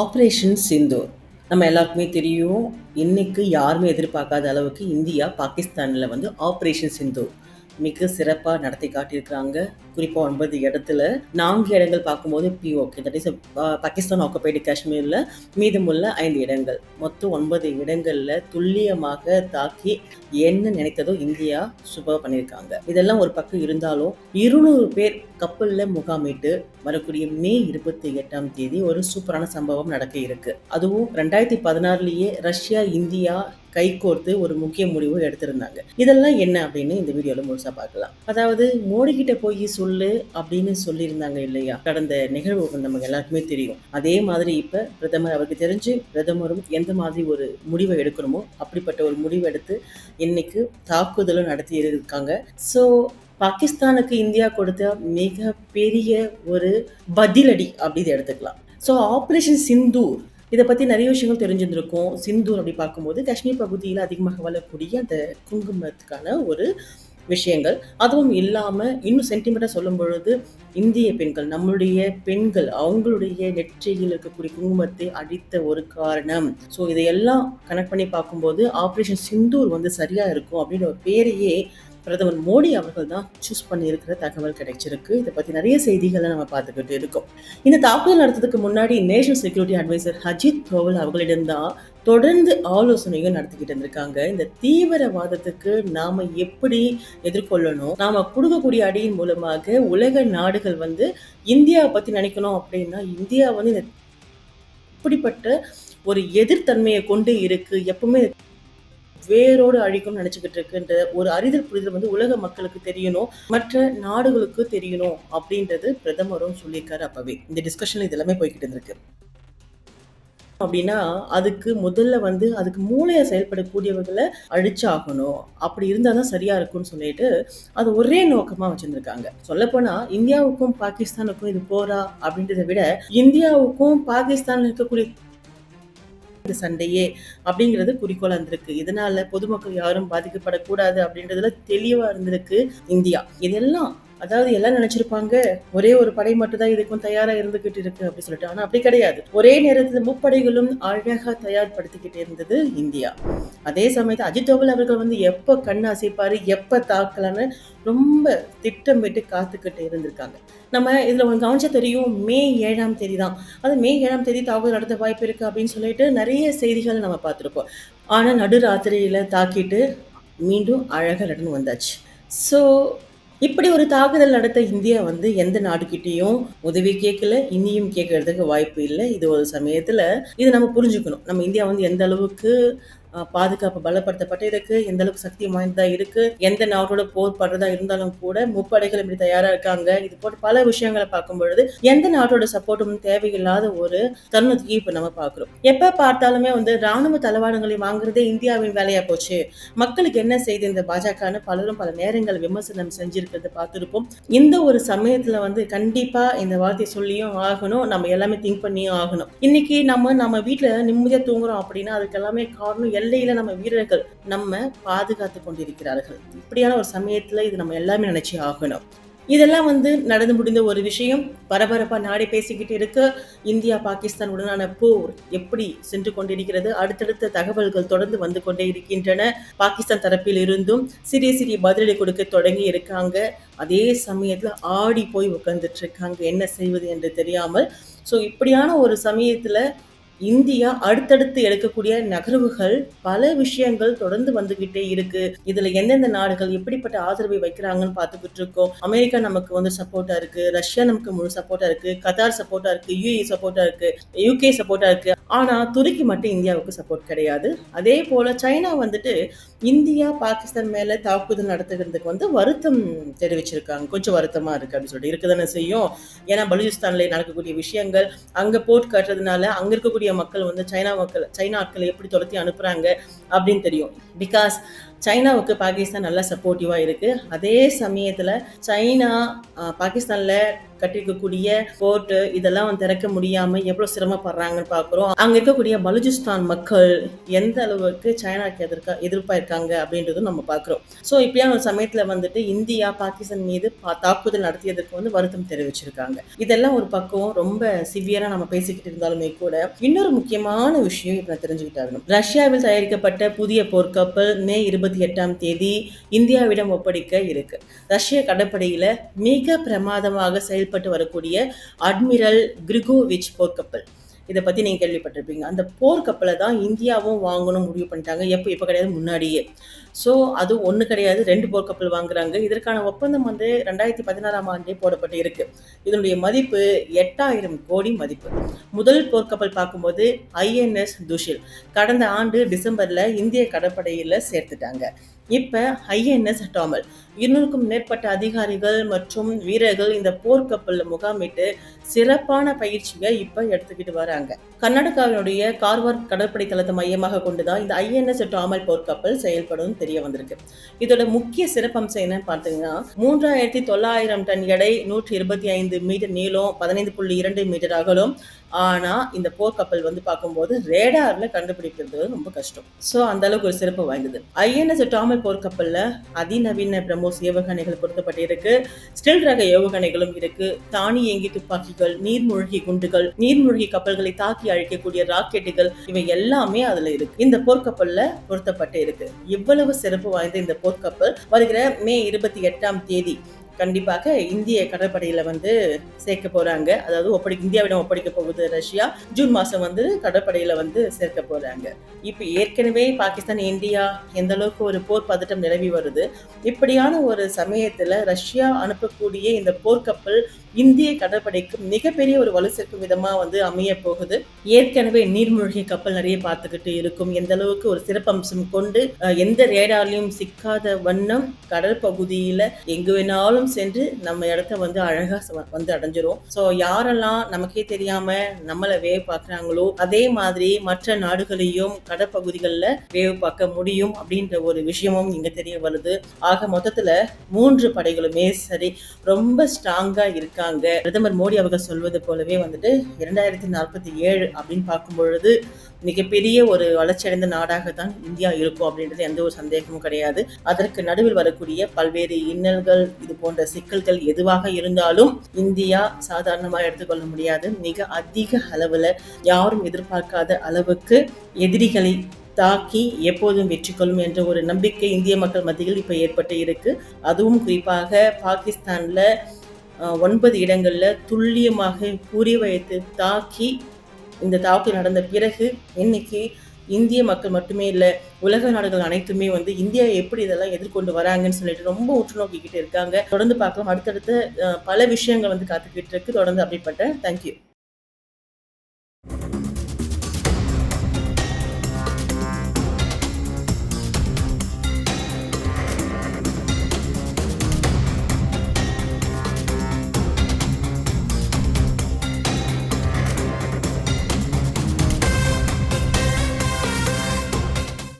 Operation Sindoor நம்ம எல்லாருக்குமே தெரியும் இன்றைக்கு யாருமே எதிர்பார்க்காத அளவுக்கு இந்தியா பாகிஸ்தானில் வந்து ஆப்ரேஷன் சிந்தூர் மிக சிறப்பாக நடத்தி காட்டியிருக்கிறாங்க. குறிப்பாக ஒன்பது இடத்துல நான்கு இடங்கள் பார்க்கும்போது PoK that is Pakistan occupied காஷ்மீரில் மீதமுள்ள ஐந்து இடங்கள். மொத்தம் ஒன்பது இடங்களில் துல்லியமாக தாக்கி என்ன நினைத்ததோ இந்தியா சூப்பராக பண்ணியிருக்காங்க. இதெல்லாம் ஒரு பக்கம் இருந்தாலும் இருநூறு பேர் கப்பலில் முகாமிட்டு வரக்கூடிய மே இருபத்தி எட்டாம் தேதி ஒரு சூப்பரான சம்பவம் நடக்க இருக்கு. அதுவும் ரெண்டாயிரத்தி பதினாறுலேயே ரஷ்யா இந்தியா கைகோர்த்து ஒரு முக்கிய முடிவு எடுத்திருந்தாங்க. இதெல்லாம் என்ன அப்படின்னு இந்த வீடியோவில் முழுசா பார்க்கலாம். அதாவது மோடி கிட்ட போய் சொல்லு அப்படின்னு சொல்லியிருந்தாங்க இல்லையா? கடந்த நிகழ்வு நமக்கு எல்லாருக்குமே தெரியும். அதே மாதிரி இப்ப பிரதமர் அவருக்கு தெரிஞ்சு பிரதமரும் எந்த மாதிரி ஒரு முடிவை எடுக்கணுமோ அப்படிப்பட்ட ஒரு முடிவு எடுத்து இன்னைக்கு தாக்குதலும் நடத்தி இருக்காங்க. ஸோ பாகிஸ்தானுக்கு இந்தியா கொடுத்த மிக பெரிய ஒரு பதிலடி அப்படின்னு எடுத்துக்கலாம். ஸோ ஆப்ரேஷன் சிந்தூர் இதை பற்றி நிறைய விஷயங்கள் தெரிஞ்சிருந்திருக்கும். சிந்தூர் அப்படி பார்க்கும்போது காஷ்மீர் பகுதியில் அதிகமாக வளரக்கூடிய அந்த குங்குமத்துக்கான ஒரு விஷயங்கள். அதுவும் இல்லாமல் இன்னும் சென்டிமெண்ட்டாக சொல்லும் பொழுது இந்திய பெண்கள் நம்மளுடைய பெண்கள் அவங்களுடைய நெற்றியில் இருக்கக்கூடிய குங்குமத்தை அடித்த ஒரு காரணம். ஸோ இதையெல்லாம் கனெக்ட் பண்ணி பார்க்கும்போது ஆப்ரேஷன் சிந்தூர் வந்து சரியாக இருக்கும் அப்படின்ற ஒரு பேரையே பிரதமர் மோடி அவர்கள் தான் சூஸ் பண்ணியிருக்கிற தகவல் கிடைச்சிருக்கு. இதை பற்றி நிறைய செய்திகளை நம்ம பார்த்துக்கிட்டு இருக்கோம். இந்த தாக்குதல் நடத்துறதுக்கு முன்னாடி national security adviser Ajit Doval அவர்களிடம்தான் தொடர்ந்து ஆலோசனையும் நடத்திக்கிட்டு இருந்திருக்காங்க. இந்த தீவிரவாதத்துக்கு நாம எப்படி எதிர்கொள்ளணும்? நாம கொடுக்கக்கூடிய அடியின் மூலமாக உலக நாடுகள் வந்து இந்தியாவை பற்றி நினைக்கணும் அப்படின்னா இந்தியா வந்து இந்த இப்படிப்பட்ட ஒரு எதிர்த்தன்மையை கொண்டு இருக்கு. எப்பவுமே வேரோடு அழிக்கும்னு நினைச்சுக்கிட்டு இருக்குன்ற ஒரு அறிதல் புரிதல் வந்து உலக மக்களுக்கு தெரியணும் மற்ற நாடுகளுக்கு தெரியணும் அப்படின்றது பிரதமரும் சொல்லியிருக்காரு அப்பவே. இந்த டிஸ்கஷன்ல இது எல்லாமே போய்கிட்டு இருந்திருக்கு. அப்படின்னா அதுக்கு முதல்ல வந்து அதுக்கு மூளையை செயல்படக்கூடியவர்களை அழிச்சாகணும். அப்படி இருந்தால் தான் சரியா இருக்கும்னு சொல்லிட்டு அது ஒரே நோக்கமா வச்சுருந்துருக்காங்க. சொல்லப்போனா இந்தியாவுக்கும் பாகிஸ்தானுக்கும் இது போரா அப்படின்றத விட இந்தியாவுக்கும் பாகிஸ்தானில் இருக்கக்கூடிய இந்த சண்டையே அப்படிங்கிறது குறிக்கோள் இருந்திருக்கு. இதனால பொதுமக்கள் யாரும் பாதிக்கப்படக்கூடாது அப்படின்றதுல தெளிவா இருந்திருக்கு இந்தியா. இதெல்லாம் அதாவது எல்லாம் நினைச்சிருப்பாங்க ஒரே ஒரு படை மட்டும் தான் இதுக்கும் தயாரா இருந்துகிட்டு இருக்கு அப்படின்னு சொல்லிட்டு. ஆனா அப்படி கிடையாது. ஒரே நேரத்தில் முப்படைகளும் அழகா தயார்படுத்திக்கிட்டு இருந்தது இந்தியா. அதே சமயத்தில் அஜித் தோவல் அவர்கள் வந்து எப்ப கண் அசைப்பாரு எப்ப தாக்கலான்னு ரொம்ப திட்டமிட்டு காத்துக்கிட்டு இருந்திருக்காங்க. நம்ம இதில் உங்களுக்கு கவனிச்சா தெரியும் மே ஏழாம் தேதி தான். அது மே ஏழாம் தேதி தாக்குதல் நடத்த வாய்ப்பு இருக்குது அப்படின்னு சொல்லிட்டு நிறைய செய்திகள் நம்ம பார்த்துருப்போம். ஆனால் நடுராத்திரியில் தாக்கிட்டு மீண்டும் அழகாக ரிட்டர்ன் வந்தாச்சு. ஸோ இப்படி ஒரு தாக்குதல் நடத்த இந்தியா வந்து எந்த நாடுகிட்டையும் உதவி கேட்கல இனியும் கேட்கறதுக்கு வாய்ப்பு இல்லை. இது ஒரு சமயத்தில் இது நம்ம புரிஞ்சுக்கணும். நம்ம இந்தியா வந்து எந்த அளவுக்கு பாதுகாப்பு பலப்படுத்தப்பட்டு இருக்கு எந்த அளவுக்கு சக்தி வாய்ந்ததா இருக்கு. எந்த நாட்டோட போர் படுறதா இருந்தாலும் கூட முப்படைகள் இப்படி தயாரா இருக்காங்க. இது போட்டு பல விஷயங்களை பார்க்கும் பொழுது எந்த நாட்டோட சப்போர்ட்டும் தேவையில்லாத ஒரு தருணத்துக்கு இப்ப நம்ம பாக்குறோம் எப்ப பார்த்தாலுமே வந்து ராணுவ தளவாடங்களை வாங்குறதே இந்தியாவின் வேலையா போச்சு. மக்களுக்கு என்ன செய்து இந்த பாஜகன்னு பலரும் பல நேரங்கள் விமர்சனம் செஞ்சிருக்கிறத பார்த்துருப்போம். இந்த ஒரு சமயத்துல வந்து கண்டிப்பா இந்த வார்த்தை சொல்லியும் ஆகணும். நம்ம எல்லாமே திங்க் பண்ணியும் ஆகணும். இன்னைக்கு நம்ம நம்ம வீட்டுல நிம்மதியா தூங்குறோம் அப்படின்னா அதுக்கு எல்லாமே காரணம் எல்லையில நம்ம வீரர்கள் நம்ம பாதுகாத்து கொண்டிருக்கிறார்கள். இப்படியான ஒரு சமயத்துல இது நம்ம எல்லாமே நினைச்சு ஆகணும். இதெல்லாம் வந்து நடந்து முடிந்த ஒரு விஷயம். பரபரப்பா நாடி பேசிக்கிட்டு இருக்க. இந்தியா பாகிஸ்தான் உடனான போர் எப்படி சென்று கொண்டிருக்கிறது? அடுத்தடுத்த தகவல்கள் தொடர்ந்து வந்து கொண்டே இருக்கின்றன. பாகிஸ்தான் தரப்பில் இருந்தும் சிறிய சிறிய பதிலடி கொடுக்க தொடங்கி இருக்காங்க. அதே சமயத்துல ஆடி போய் உட்கார்ந்துட்டு இருக்காங்க. என்ன செய்வது என்று தெரியாமல். ஸோ இப்படியான ஒரு சமயத்துல இந்தியா அடுத்தடுத்து எடுக்கக்கூடிய நகர்வுகள் பல விஷயங்கள் தொடர்ந்து வந்துகிட்டே இருக்கு. இதுல எந்தெந்த நாடுகள் எப்படிப்பட்ட ஆதரவை வைக்கிறாங்கன்னு பார்த்துக்கிட்டு இருக்கோம். அமெரிக்கா நமக்கு வந்து சப்போர்ட்டா இருக்கு. ரஷ்யா நமக்கு முழு சப்போர்ட்டா இருக்கு. கத்தார் சப்போர்ட்டா இருக்கு. யூஏ சப்போர்ட்டா இருக்கு. யூகே சப்போர்ட்டா இருக்கு. ஆனா துருக்கி மட்டும் இந்தியாவுக்கு சப்போர்ட் கிடையாது. அதே போல சைனா வந்துட்டு இந்தியா பாகிஸ்தான் மேல தாக்குதல் நடத்துகிறதுக்கு வந்து வருத்தம் தெரிவிச்சிருக்காங்க. கொஞ்சம் வருத்தமா இருக்கு அப்படின்னு சொல்லிட்டு இருக்குதானே செய்யும். ஏன்னா பலூச்சிஸ்தான்ல நடக்கக்கூடிய விஷயங்கள் அங்க போட் காட்டுறதுனால அங்க இருக்கக்கூடிய மக்கள் வந்து சைனா மக்கள் சைனா ஆட்களை எப்படி துரத்தி அனுப்புறாங்க அப்படின்னு தெரியும். பிகாஸ் சைனாவுக்கு பாகிஸ்தான் நல்லா சப்போர்ட்டிவாக இருக்குது அதே சமயத்தில் சைனா பாகிஸ்தானில் கட்டிருக்கக்கூடிய போர்ட்டு இதெல்லாம் வந்து திறக்க முடியாமல் எவ்வளோ சிரமப்படுறாங்கன்னு பார்க்குறோம் அங்கே இருக்கக்கூடிய பலுஜிஸ்தான் மக்கள் எந்த அளவுக்கு சைனாக்கு எதிர்க்க எதிர்ப்பாக இருக்காங்க அப்படின்றதும் நம்ம பார்க்குறோம் ஸோ இப்படியான ஒரு சமயத்தில் வந்துட்டு இந்தியா பாகிஸ்தான் மீது பா- தாக்குதல் நடத்தியதற்கு வந்து வருத்தம் தெரிவிச்சிருக்காங்க. இதெல்லாம் ஒரு பக்கம் ரொம்ப சிவியராக நம்ம பேசிக்கிட்டு இருந்தாலுமே கூட இன்னொரு முக்கியமான விஷயம் இப்போ நான் தெரிஞ்சுக்கிட்டாகணும் ரஷ்யாவில் தயாரிக்கப்பட்ட புதிய போர்க்கப்பல் மே இருபத்தி எட்டாம் தேதி இந்தியாவிடம் ஒப்படைக்க இருக்கு. ரஷ்ய கடற்படையில மிக பிரமாதமாக செயல்பட்டு வரக்கூடிய அட்மிரல் கிரிகோவிச் போர்க்கப்பல். இதை பற்றி நீங்கள் கேள்விப்பட்டிருப்பீங்க. அந்த போர்க்கப்பலை தான் இந்தியாவும் வாங்கணும் முடிவு பண்ணிட்டாங்க. எப்போ இப்போ கிடையாது முன்னாடியே. ஸோ அது ஒன்று கிடையாது ரெண்டு போர்க்கப்பல் வாங்குறாங்க. இதற்கான ஒப்பந்தம் வந்து ரெண்டாயிரத்தி பதினாறாம் ஆண்டே போடப்பட்டு இருக்கு. இதனுடைய மதிப்பு எட்டாயிரம் கோடி மதிப்பு. முதல் போர்க்கப்பல் பார்க்கும்போது ஐஎன்எஸ் துஷில். கடந்த ஆண்டு டிசம்பரில் இந்திய கடற்படையில் சேர்த்துட்டாங்க. இப்போ ஐஎன்எஸ் டாமல். இருநூறுக்கும் மேற்பட்ட அதிகாரிகள் மற்றும் வீரர்கள் இந்த போர்க்கப்பலில் முகாமிட்டு சிறப்பான பயிற்சியை இப்போ எடுத்துக்கிட்டு வராங்க. கர்நாடகாவினுடைய கார்வார் கடற்படை தளத்தை மையமாக கொண்டுதான் இந்த ஐஎன்எஸ் டாமல் போர்க்கப்பல் செயல்படும் தெரிய வந்திருக்கு. இதோட முக்கிய சிறப்பம்சம் என்னன்னு பார்த்தீங்கன்னா மூன்றாயிரத்தி தொள்ளாயிரம் டன் எடை நூற்றி இருபத்தி ஐந்து மீட்டர் நீளம் பதினைந்து புள்ளி இரண்டு மீட்டர் அகலம். ஆனா இந்த போர்க்கப்பல் வந்து பார்க்கும்போது ரேடார்ல கண்டுபிடிக்கிறது ரொம்ப கஷ்டம். ஸோ அந்த அளவுக்கு ஒரு சிறப்பு வாய்ந்தது. ஐஎன்எஸ் டாமல் போர்க்கப்பல்ல அதிநவீன பிரம்மோஸ் ஏவுகணைகள் பொருத்தப்பட்டிருக்கு. ஸ்டில் ரக ஏவுகணைகளும் இருக்கு. தானியங்கி துப்பாக்கிகள் நீர்மூழ்கி குண்டுகள் நீர்மூழ்கி கப்பல்களை தாக்கி அழிக்கக்கூடிய ராக்கெட்டுகள் இவை எல்லாமே அதுல இருக்கு. இந்த போர்க்கப்பல்ல பொருத்தப்பட்டு இருக்கு இவ்வளவு சிறப்பு வாய்ந்த இந்த போர்க்கப்பல். வருகிற மே இருபத்தி எட்டாம் தேதி கண்டிப்பாக இந்திய கடற்படையில வந்து சேர்க்க போறாங்க. அதாவது ஒப்படை இந்தியாவிடம் ஒப்படைக்க போகுது ரஷ்யா. ஜூன் மாசம் வந்து கடற்படையில வந்து சேர்க்க போறாங்க. இப்ப ஏற்கனவே பாகிஸ்தான் இந்தியா எந்த அளவுக்கு ஒரு போர் பதட்டம் நிலவி வருது இப்படியான ஒரு சமயத்துல ரஷ்யா அனுப்பக்கூடிய இந்த போர்க்கப்பல் இந்திய கடற்படைக்கு மிகப்பெரிய ஒரு வலு சேர்க்கும் விதமா வந்து அமைய போகுது. ஏற்கனவே நீர்மூழ்கி கப்பல் நிறைய பார்த்துக்கிட்டு இருக்கும். எந்த அளவுக்கு ஒரு சிறப்பம்சம் கொண்டு எந்த ரேடாலையும் சிக்காத வண்ணம் கடற்பகுதியில் எங்கு வேணாலும் சென்று நம்ம இடத்த வந்து அழகா வந்து அடைஞ்சிரும் ஸோ யாரெல்லாம் நமக்கே தெரியாம நம்மளை வேவ் பார்க்குறாங்களோ அதே மாதிரி மற்ற நாடுகளையும் கடற்பகுதிகளில் வேவ் பார்க்க முடியும் அப்படின்ற ஒரு விஷயமும் இங்க தெரிய வருது. ஆக மொத்தத்துல மூன்று படைகளுமே சரி ரொம்ப ஸ்ட்ராங்கா இருக்காங்க. பிரதமர் மோடி அவர்கள் சொல்வது போலவே வந்துட்டு இரண்டாயிரத்தி நாற்பத்தி ஏழு அப்படின்னு பார்க்கும் பொழுது மிகப்பெரிய ஒரு வளர்ச்சியடைந்த நாடாக தான் இந்தியா இருக்கும் அப்படின்றது எந்த ஒரு சந்தேகமும் கிடையாது. அதற்கு நடுவில் வரக்கூடிய பல்வேறு இன்னல்கள் இது போன்ற சிக்கல்கள் எதுவாக இருந்தாலும் இந்தியா சாதாரணமாக எடுத்துக்கொள்ள முடியாது. மிக அதிக அளவில் யாரும் எதிர்பார்க்காத அளவுக்கு எதிரிகளை தாக்கி எப்போதும் வெற்றி கொள்ளும் என்ற ஒரு நம்பிக்கை இந்திய மக்கள் மத்தியில் இப்போ ஏற்பட்டு இருக்கு. அதுவும் குறிப்பாக பாகிஸ்தானில் ஒன்பது இடங்களில் துல்லியமாக குறி வைத்து தாக்கி இந்த தாக்குதல் நடந்த பிறகு இன்னைக்கு இந்திய மக்கள் மட்டுமே இல்லை உலக நாடுகள் அனைத்துமே வந்து இந்தியா எப்படி இதெல்லாம் எதிர்கொண்டு வராங்கன்னு சொல்லிட்டு ரொம்ப உற்று நோக்கிக்கிட்டு இருக்காங்க. தொடர்ந்து பார்க்கலாம். அடுத்தடுத்த பல விஷயங்கள் வந்து காத்துக்கிட்டு இருக்கு. தொடர்ந்து அப்படிப்பட்ட தேங்க்யூ